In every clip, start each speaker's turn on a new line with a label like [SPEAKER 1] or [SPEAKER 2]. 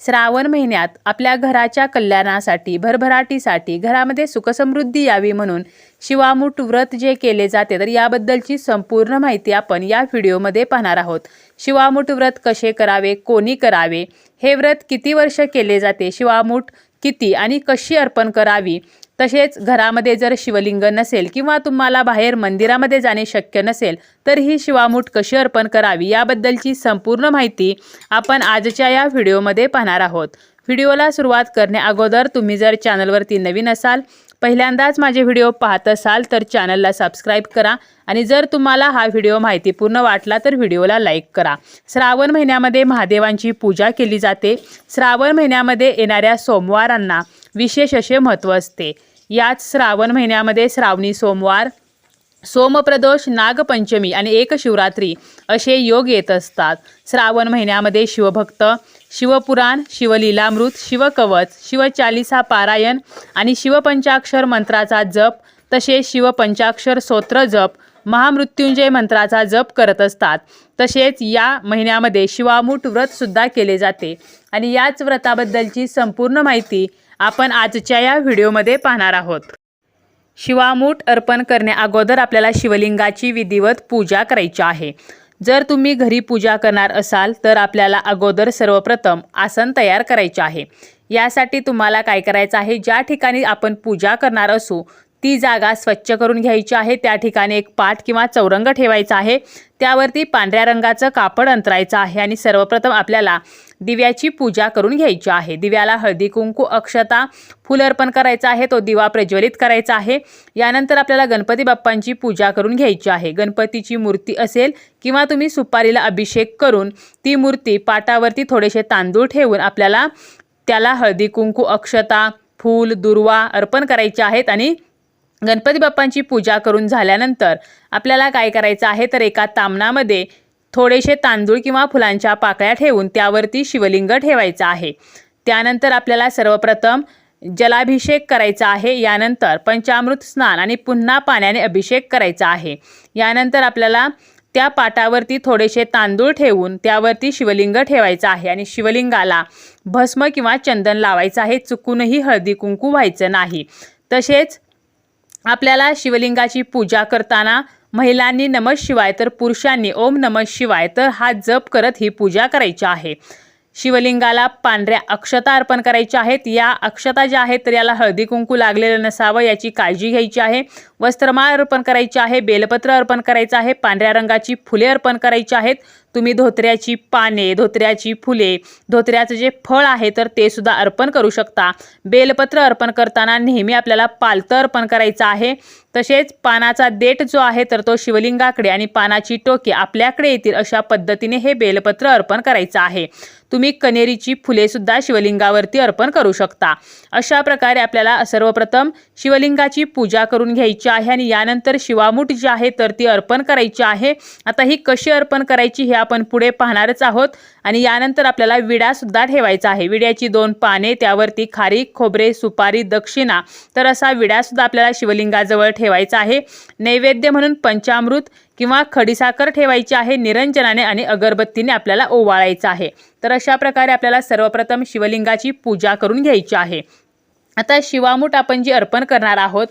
[SPEAKER 1] श्रावण महिन्यात आपल्या घराच्या कल्याणासाठी भरभराटीसाठी घरामध्ये सुखसमृद्धी यावी म्हणून शिवामूठ व्रत जे केले जाते तर याबद्दलची संपूर्ण माहिती आपण या व्हिडिओमध्ये पाहणार आहोत. शिवामूठ व्रत कसे करावे कोणी करावे हे व्रत किती वर्ष केले जाते शिवामूठ किती आणि कशी अर्पण करावी तसेच घरामध्ये जर शिवलिंग नसेल किंवा तुम्हाला बाहेर मंदिरामध्ये जाणे शक्य नसेल तर ही शिवामूठ कशी अर्पण करावी याबद्दलची संपूर्ण माहिती आपण आजच्या या व्हिडिओमध्ये पाहणार आहोत. व्हिडिओला सुरुवात करण्या अगोदर तुम्ही जर चॅनलवरती नवीन असाल पहिल्यांदाच माझे व्हिडिओ पाहत असाल तर चॅनलला सबस्क्राईब करा आणि जर तुम्हाला हा व्हिडिओ माहितीपूर्ण वाटला तर व्हिडिओला लाईक करा. श्रावण महिन्यामध्ये महादेवांची पूजा केली जाते. श्रावण महिन्यामध्ये येणाऱ्या सोमवारांना विशेष असे महत्त्व असते. याच श्रावण महिन्यामध्ये श्रावणी सोमवार सोमप्रदोष नागपंचमी आणि एक शिवरात्री असे योग येत असतात. श्रावण महिन्यामध्ये शिवभक्त शिवपुराण शिवलीलामृत शिवकवच शिवचालिसा पारायण आणि शिवपंचाक्षर मंत्राचा जप तसेच शिवपंचाक्षर स्तोत्र जप महामृत्युंजय मंत्राचा जप करत असतात. तसेच या महिन्यामध्ये शिवामूठ व्रतसुद्धा केले जाते. आणि याच व्रताबद्दलची संपूर्ण माहिती आपण आजच्या या व्हिडिओमध्ये पाहणार आहोत. शिवामूठ अर्पण करण्याअगोदर आपल्याला शिवलिंगाची विधिवत पूजा करायची आहे. जर तुम्ही घरी पूजा करणार असाल तर आपल्याला अगोदर सर्वप्रथम आसन तयार करायचे आहे. यासाठी तुम्हाला काय करायचं आहे? ज्या ठिकाणी आपण पूजा करणार असू ती जागा स्वच्छ करून घ्यायची आहे. त्या ठिकाणी एक पाट किंवा चौरंग ठेवायचा आहे. त्यावरती पांढऱ्या रंगाचं कापड अंतरायचं आहे आणि सर्वप्रथम आपल्याला दिव्याची पूजा करून घ्यायची आहे. दिव्याला हळदी कुंकू अक्षता फुल अर्पण करायचं आहे. तो दिवा प्रज्वलित करायचा आहे. यानंतर आपल्याला गणपती बाप्पांची पूजा करून घ्यायची आहे. गणपतीची मूर्ती असेल किंवा तुम्ही सुपारीला अभिषेक करून ती मूर्ती पाटावरती थोडेसे तांदूळ ठेवून आपल्याला त्याला हळदी कुंकू अक्षता फूल दुर्वा अर्पण करायचे आहेत आणि गणपती बाप्पांची पूजा करून झाल्यानंतर आपल्याला काय करायचं आहे तर एका तामणामध्ये थोडेसे तांदूळ किंवा फुलांच्या पाकळ्या ठेवून त्यावरती शिवलिंग ठेवायचं आहे. त्यानंतर आपल्याला सर्वप्रथम जलाभिषेक करायचा आहे. यानंतर पंचामृत स्नान आणि पुन्हा पाण्याने अभिषेक करायचा आहे. यानंतर आपल्याला त्या पाटावरती थोडेसे तांदूळ ठेवून त्यावरती शिवलिंग ठेवायचं आहे आणि शिवलिंगाला भस्म किंवा चंदन लावायचं आहे. चुकूनही हळदी कुंकू व्हायचं नाही. तसेच आपल्याला शिवलिंगाची पूजा करताना महिलांनी नमः शिवाय तर पुरुषांनी ओम नमः शिवाय तर हा जप करत ही पूजा करायची आहे. शिवलिंगाला पांढऱ्या अक्षता अर्पण करायच्या आहेत. या अक्षता ज्या आहेत तर याला हळदी कुंकू लागलेलं नसावं याची काळजी घ्यायची आहे. वस्त्रमाळ अर्पण करायची आहे. बेलपत्र अर्पण करायचं आहे. पांढऱ्या रंगाची फुले अर्पण करायची आहेत. तुम्ही धोत्र्याची पाने धोत्र्याची फुले धोत्र्याचं जे फळ आहे तर ते सुद्धा अर्पण करू शकता. बेलपत्र अर्पण करताना नेहमी आपल्याला पालतं अर्पण करायचं आहे. तसेच पानाचा देठ जो आहे तर तो शिवलिंगाकडे आणि पानाची टोके आपल्याकडे येतील अशा पद्धतीने हे बेलपत्र अर्पण करायचं आहे. तुम्ही कनेरीची फुले सुद्धा शिवलिंगावरती अर्पण करू शकता. अशा प्रकारे आपल्याला सर्वप्रथम शिवलिंगाची पूजा करून घ्यायची आहे आणि यानंतर शिवामूठ जी आहे तर ती अर्पण करायची आहे. आता ही कशी अर्पण करायची हे आपण पुढे पाहणारच आहोत. आणि यानंतर आपल्याला विड्यासुद्धा ठेवायचा आहे. विड्याची दोन पाने त्यावरती खारीक खोबरे सुपारी दक्षिणा तर असा विडासुद्धा आपल्याला शिवलिंगाजवळ ठेवायचा आहे. नैवेद्य म्हणून पंचामृत किंवा खडीसाखर ठेवायची आहे निरंजनाने आणि अगरबत्तीने आपल्याला ओवाळायचं आहे. तर अशा प्रकारे आपल्याला सर्वप्रथम शिवलिंगाची पूजा करून घ्यायची आहे. आता शिवामूठ आपण जी अर्पण करणार आहोत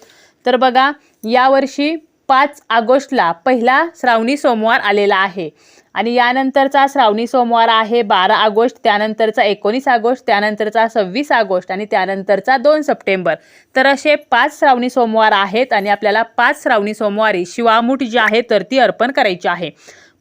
[SPEAKER 1] तर बघा यावर्षी पाच ऑगस्टला पहिला श्रावणी सोमवार आलेला आहे. आणि यानंतरचा श्रावणी सोमवार आहे बारा ऑगस्ट त्यानंतरचा एकोणीस ऑगस्ट त्यानंतरचा सव्वीस ऑगस्ट आणि त्यानंतरचा दोन सप्टेंबर. तर असे पाच श्रावणी सोमवार आहेत आणि आपल्याला पाच श्रावणी सोमवारी शिवामूठ जी आहे तर ती अर्पण करायची आहे.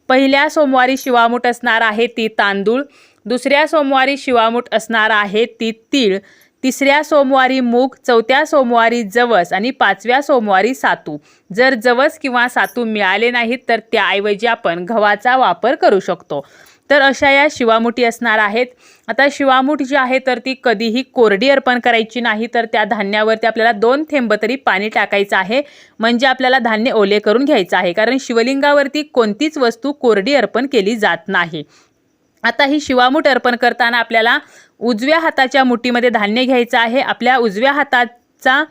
[SPEAKER 1] पहिल्या सोमवारी शिवामूठ असणार आहे ती तांदूळ दुसऱ्या सोमवारी शिवामूठ असणार आहे ती तीळ तिसऱ्या सोमवारी मूग चौथ्या सोमवारी जवस आणि पाचव्या सोमवारी सातू. जर जवस किंवा सातू मिळाले नाहीत तर त्याऐवजी आपण गव्हाचा वापर करू शकतो. तर अशा या शिवामुठी असणार आहेत. आता शिवामूठ जी आहे तर ती कधीही कोरडी अर्पण करायची नाही तर त्या धान्यावरती आपल्याला दोन थेंब तरी पाणी टाकायचं आहे. म्हणजे आपल्याला धान्य ओले करून घ्यायचं आहे. कारण शिवलिंगावरती कोणतीच वस्तू कोरडी अर्पण केली जात नाही. आता ही शिवामूठ अर्पण करताना आपल्याला उजव्या हाताच्या मुठीमध्ये धान्य घ्यायचं आहे. आपल्या उजव्या हाताचा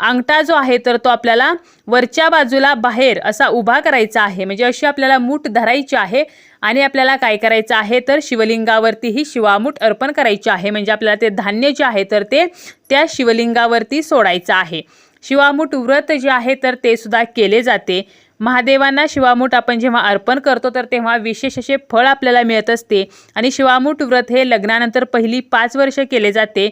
[SPEAKER 1] अंगठा जो आहे तर तो आपल्याला वरच्या बाजूला बाहेर असा उभा करायचा आहे. म्हणजे अशी आपल्याला मूठ धरायची आहे आणि आपल्याला काय करायचं आहे तर शिवलिंगावरती ही शिवामूठ अर्पण करायची आहे. म्हणजे आपल्याला ते धान्य जे आहे तर ते त्या शिवलिंगावरती सोडायचं आहे. शिवामूठ व्रत जे आहे तर ते सुद्धा केले जाते. महादेवांना शिवामूठ आपण जेव्हा अर्पण करतो तर तेव्हा विशेष असे फळ आपल्याला मिळत असते. आणि शिवामूठ व्रत हे लग्नानंतर पहिली पाच वर्ष केले जाते.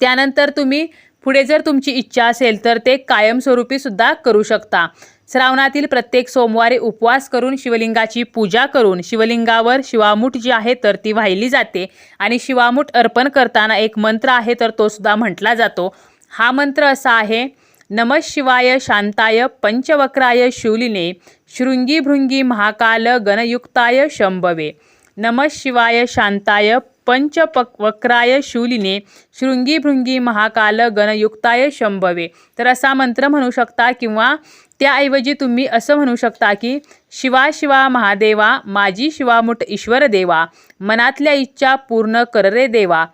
[SPEAKER 1] त्यानंतर तुम्ही पुढे जर तुमची इच्छा असेल तर ते कायमस्वरूपी सुद्धा करू शकता. श्रावणातील प्रत्येक सोमवारी उपवास करून शिवलिंगाची पूजा करून शिवलिंगावर शिवामूठ जी आहे तर ती वाहिली जाते. आणि शिवामूठ अर्पण करताना एक मंत्र आहे तर तो सुद्धा म्हटला जातो. हा मंत्र असा आहे नम शिवाय शांताय पंचवक्राय शूलिने शृंगी भृंगी महाकाल गणयुक्ताय शंभवे। नम शिवाय शांताय पंच वक्राय शूलिने शृंगी भृंगी महाकाल गणयुक्ताय शंभवे। तर असा मंत्र म्हणू शकता किंवा त्याऐवजी तुम्ही असं म्हणू शकता की शिवा शिवा महादेवा माझी शिवामुठ ईश्वर देवा मनातल्या इच्छा पूर्ण कर रे देवा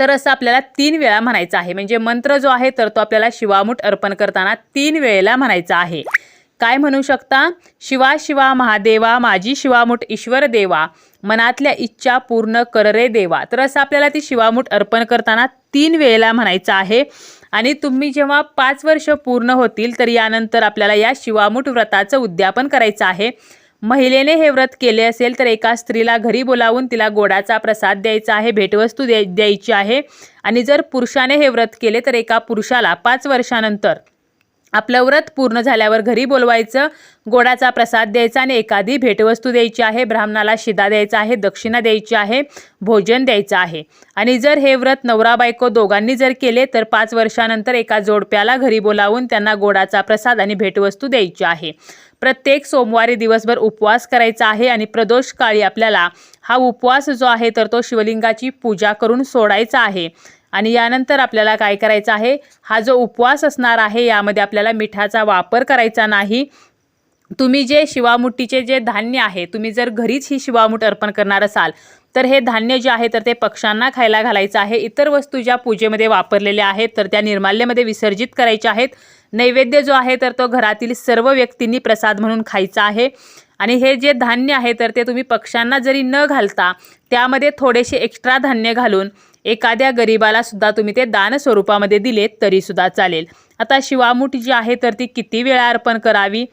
[SPEAKER 1] तर असं आपल्याला तीन वेळा म्हणायचं आहे. म्हणजे मंत्र जो आहे तर तो आपल्याला शिवामुठ अर्पण करताना तीन वेळेला म्हणायचा आहे. काय म्हणू शकता? शिवा शिवा महादेवा माझी शिवामुठ ईश्वर देवा मनातल्या इच्छा पूर्ण कर रे देवा. तर असं आपल्याला ती शिवामुठ अर्पण करताना तीन वेळेला म्हणायचं आहे. आणि तुम्ही जेव्हा पाच वर्ष पूर्ण होतील तर यानंतर आपल्याला या शिवामुठ व्रताचं उद्यापन करायचं आहे. महिलेने हे व्रत केले असेल तर एका स्त्रीला घरी बोलावून तिला गोडाचा प्रसाद द्यायचा आहे भेटवस्तू द्याय द्यायची आहे. आणि जर पुरुषाने हे व्रत केले तर एका पुरुषाला पाच वर्षानंतर आपलं व्रत पूर्ण झाल्यावर घरी बोलवायचं गोडाचा प्रसाद द्यायचा आणि एखादी भेटवस्तू द्यायची आहे ब्राह्मणाला शिदा द्यायचा आहे दक्षिणा द्यायची आहे भोजन द्यायचं आहे. आणि जर हे व्रत नवरा बायको दोघांनी जर केले तर पाच वर्षानंतर एका जोडप्याला घरी बोलावून त्यांना गोडाचा प्रसाद आणि भेटवस्तू द्यायची आहे. प्रत्येक सोमवारी दिवसभर उपवास करायचा आहे आणि प्रदोष काळी आपल्याला हा उपवास जो आहे तर तो शिवलिंगाची पूजा करून सोडायचा आहे. आणि यानंतर आपल्याला काय करायचं आहे? हा जो उपवास असणार आहे यामध्ये आपल्याला मिठाचा वापर करायचा नाही. तुम्ही जे शिवामुठीचे जे धान्य आहे तुम्ही जर घरीच ही शिवामुठ अर्पण करणार असाल तर हे धान्य जे आहे तर ते पक्ष्यांना खायला घालायचं आहे. इतर वस्तू ज्या पूजेमध्ये वापरलेल्या आहेत तर त्या निर्माल्यमध्ये विसर्जित करायच्या आहेत. नैवेद्य जो आहे तर तो घरातील सर्व व्यक्तींनी प्रसाद म्हणून खायचा आहे. आणि हे जे धान्य आहे तर ते तुम्ही पक्ष्यांना जरी न घालता त्यामध्ये थोडेसे एक्स्ट्रा धान्य घालून एखाद्या गरिबाला सुद्धा तुम्ही ते दान स्वरूपामध्ये दिले तरी सुद्धा चालेल. आता शिवामूठ जी आहे तर ती किती वेळा अर्पण करावी?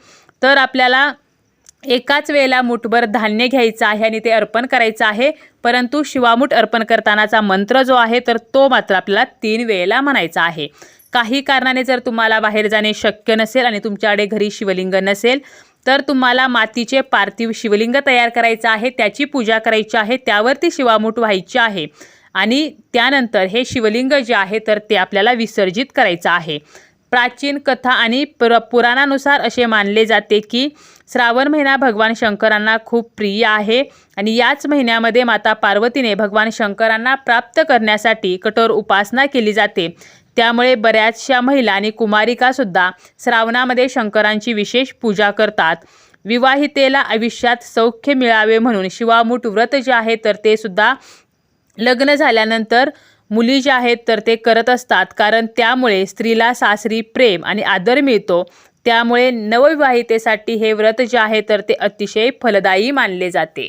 [SPEAKER 1] तर आपल्याला एकाच वेळेला मुठभर धान्य घ्यायचं आहे आणि ते अर्पण करायचं आहे. परंतु शिवामूठ अर्पण करतानाचा मंत्र जो आहे तर तो मात्र आपल्याला तीन वेळेला म्हणायचा आहे. काही कारणाने जर तुम्हाला बाहेर जाणे शक्य नसेल आणि तुमच्याकडे घरी शिवलिंग नसेल तर तुम्हाला मातीचे पार्थिव शिवलिंग तयार करायचं आहे त्याची पूजा करायची आहे त्यावरती शिवामूठ व्हायची आहे. आणि त्यानंतर हे शिवलिंग जे आहे तर ते आपल्याला विसर्जित करायचं आहे. प्राचीन कथा आणि पुर पुराणानुसार असे मानले जाते की श्रावण महिना भगवान शंकरांना खूप प्रिय आहे आणि याच महिन्यामध्ये माता पार्वतीने भगवान शंकरांना प्राप्त करण्यासाठी कठोर उपासना केली जाते. त्यामुळे बऱ्याचशा महिला आणि कुमारिकासुद्धा श्रावणामध्ये शंकरांची विशेष पूजा करतात. विवाहितेला आयुष्यात सौख्य मिळावे म्हणून शिवामूठ व्रत जे आहे तर ते सुद्धा लग्न झाल्यानंतर मुली ज्या आहेत तर ते करत असतात. कारण त्यामुळे स्त्रीला सासरी प्रेम आणि आदर मिळतो. त्यामुळे नवविवाहितेसाठी हे व्रत जे आहे तर ते अतिशय फलदायी मानले जाते.